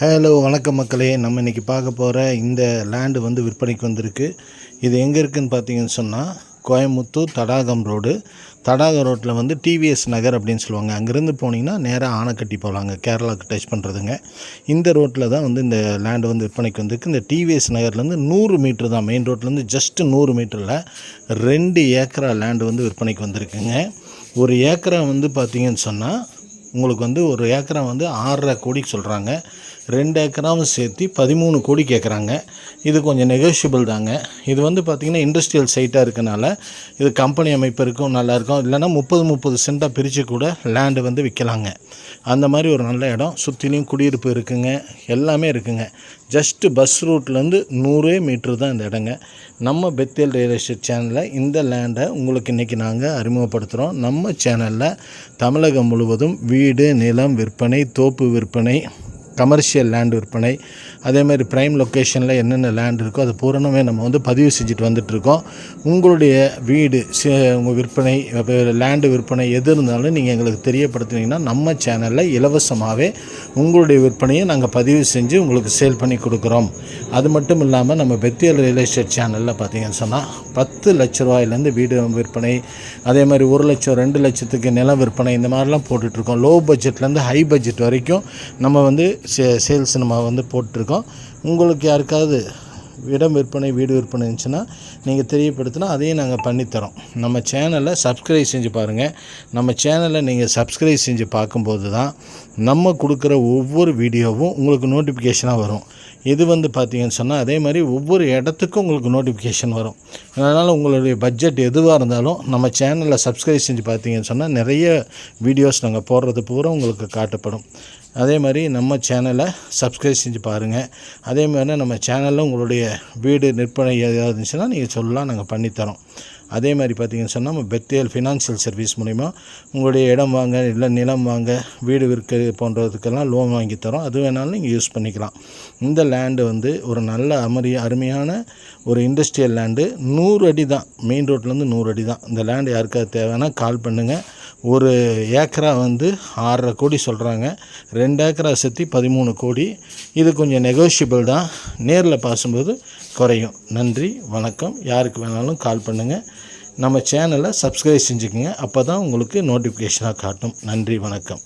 Hello வணக்கம் மக்களே. நம்ம இன்றைக்கி பார்க்க போகிற இந்த லேண்டு வந்து விற்பனைக்கு வந்திருக்கு. இது எங்கே இருக்குதுன்னு பார்த்தீங்கன்னு சொன்னால் கோயம்புத்தூர் தடாகம் ரோடு தடாகம் ரோட்டில் வந்து டிவிஎஸ் நகர் அப்படின்னு சொல்லுவாங்க. அங்கேருந்து போனீங்கன்னா நேராக ஆனைக்கட்டி போகலாங்க கேரளாவுக்கு டச் பண்ணுறதுங்க இந்த ரோட்டில் தான் வந்து இந்த லேண்டு வந்து விற்பனைக்கு வந்திருக்கு. இந்த டிவிஎஸ் நகர்லேருந்து நூறு மீட்ரு தான். மெயின் ரோட்லேருந்து ஜஸ்ட்டு நூறு மீட்டரில் ரெண்டு ஏக்கரா லேண்டு வந்து விற்பனைக்கு வந்திருக்குங்க. ஒரு ஏக்கரா வந்து பார்த்தீங்கன்னு சொன்னால் உங்களுக்கு வந்து ஒரு ஏக்கரா வந்து ஆறரை கோடிக்கு சொல்கிறாங்க ரெண்டு ஏக்கராவும் சேர்த்து பதிமூணு கோடி கேட்குறாங்க இது கொஞ்சம் நெகோஷியபிள் தாங்க. இது வந்து பார்த்திங்கன்னா இண்டஸ்ட்ரியல் சைட்டாக இருக்கனால இது கம்பெனி அமைப்பு இருக்கும் நல்லாயிருக்கும் இல்லைன்னா முப்பது முப்பது சென்ட்டாக பிரித்து கூட லேண்டு வந்து விற்கலாங்க அந்த மாதிரி ஒரு நல்ல இடம். சுற்றிலையும் குடியிருப்பு இருக்குங்க. எல்லாமே இருக்குங்க. ஜஸ்ட்டு பஸ் ரூட்லேருந்து நூறே மீட்ரு தான் இந்த இடங்க. நம்ம பெத்தேல் ரியல் எஸ்டேட் சேனலில் இந்த லேண்டை உங்களுக்கு இன்றைக்கி நாங்கள் அறிமுகப்படுத்துகிறோம் நம்ம சேனலில் தமிழகம் முழுவதும் வீடு நிலம் விற்பனை தோப்பு விற்பனை கமர்ஷியல் லேண்ட் விற்பனை அதே மாதிரி ப்ரைம் லொக்கேஷனில் என்னென்ன லேண்ட் இருக்கோ அது பூரணமே நம்ம வந்து பதிவு செஞ்சுட்டு வந்துட்டுருக்கோம். உங்களுடைய வீடு சே- உங்கள் விற்பனை லேண்டு விற்பனை எது இருந்தாலும் நீங்கள் எங்களுக்கு தெரியப்படுத்துனீங்கன்னா நம்ம சேனலில் இலவசமாகவே உங்களுடைய விற்பனையை நாங்கள் பதிவு செஞ்சு உங்களுக்கு சேல் பண்ணி கொடுக்குறோம். அது மட்டும் இல்லாமல் நம்ம பெத்தியல் ரியல் எஸ்டேட் சேனலில் பார்த்தீங்கன்னு சொன்னால் பத்து லட்ச ரூபாயிலேருந்து வீடு விற்பனை அதே மாதிரி ஒரு லட்சம் ரெண்டு லட்சத்துக்கு நிலம் விற்பனை இந்த மாதிரிலாம் போட்டுட்ருக்கோம் லோ பட்ஜெட்லேருந்து ஹை பட்ஜெட் வரைக்கும் நம்ம வந்து சே சேல்ஸ் நம்ம வந்து போட்டிருக்கோம். உங்களுக்கு யாருக்காவது இடம் விற்பனை வீடு விற்பனை இருந்துச்சுன்னா நீங்கள் தெரியப்படுத்தினா அதையும் நாங்கள் பண்ணித்தரோம். நம்ம சேனலை சப்ஸ்கிரைப் செஞ்சு பாருங்கள் நம்ம சேனலை நீங்கள் சப்ஸ்கிரைப் செஞ்சு பார்க்கும்போது தான் நம்ம கொடுக்குற ஒவ்வொரு வீடியோவும் உங்களுக்கு நோட்டிஃபிகேஷனாக வரும். இது வந்து பார்த்தீங்கன்னு சொன்னால் அதே மாதிரி ஒவ்வொரு இடத்துக்கும் உங்களுக்கு நோட்டிஃபிகேஷன் வரும். அதனால் உங்களுடைய பட்ஜெட் எதுவாக இருந்தாலும் நம்ம சேனலில் சப்ஸ்கிரைப் செஞ்சு பார்த்தீங்கன்னு சொன்னால் நிறைய வீடியோஸ் நாங்கள் போடுறது பூரா உங்களுக்கு காட்டப்படும். அதே மாதிரி நம்ம சேனலை சப்ஸ்கிரைப் செஞ்சு பாருங்கள் அதே மாதிரி நம்ம சேனலில் உங்களுடைய வீடு விற்பனை ஏதாவது இருந்துச்சுன்னா நீங்கள் சொல்லலாம் நாங்கள் பண்ணித்தரோம். அதே மாதிரி பார்த்தீங்கன்னு சொன்னால் நம்ம பெத்தேல் ஃபினான்ஷியல் சர்வீஸ் மூலிமா உங்களுடைய இடம் வாங்க இல்லை நிலம் வாங்க வீடு விற்க போன்றதுக்கெல்லாம் லோன் வாங்கி தரோம். அது வேணாலும் நீங்கள் யூஸ் பண்ணிக்கலாம். இந்த லேண்டு வந்து ஒரு நல்ல அமரி அருமையான ஒரு இண்டஸ்ட்ரியல் லேண்டு நூறு அடி தான். மெயின் ரோட்லேருந்து நூறு அடி தான். இந்த லேண்டு யாருக்காவது தேவைன்னா கால் பண்ணுங்கள் ஒரு ஏக்கரா வந்து ஆறரை கோடி சொல்கிறாங்க ரெண்டு ஏக்கரா சேர்த்து பதிமூணு கோடி. இது கொஞ்சம் நெகோஷியபிள் தான். நேரில் பேசும்போது குறையும். நன்றி வணக்கம். யாருக்கு வேணாலும் கால் பண்ணுங்கள் நம்ம சேனலை சப்ஸ்கிரைப் செஞ்சுக்கோங்க. அப்போ தான் உங்களுக்கு நோட்டிஃபிகேஷனாக காட்டும். நன்றி வணக்கம்.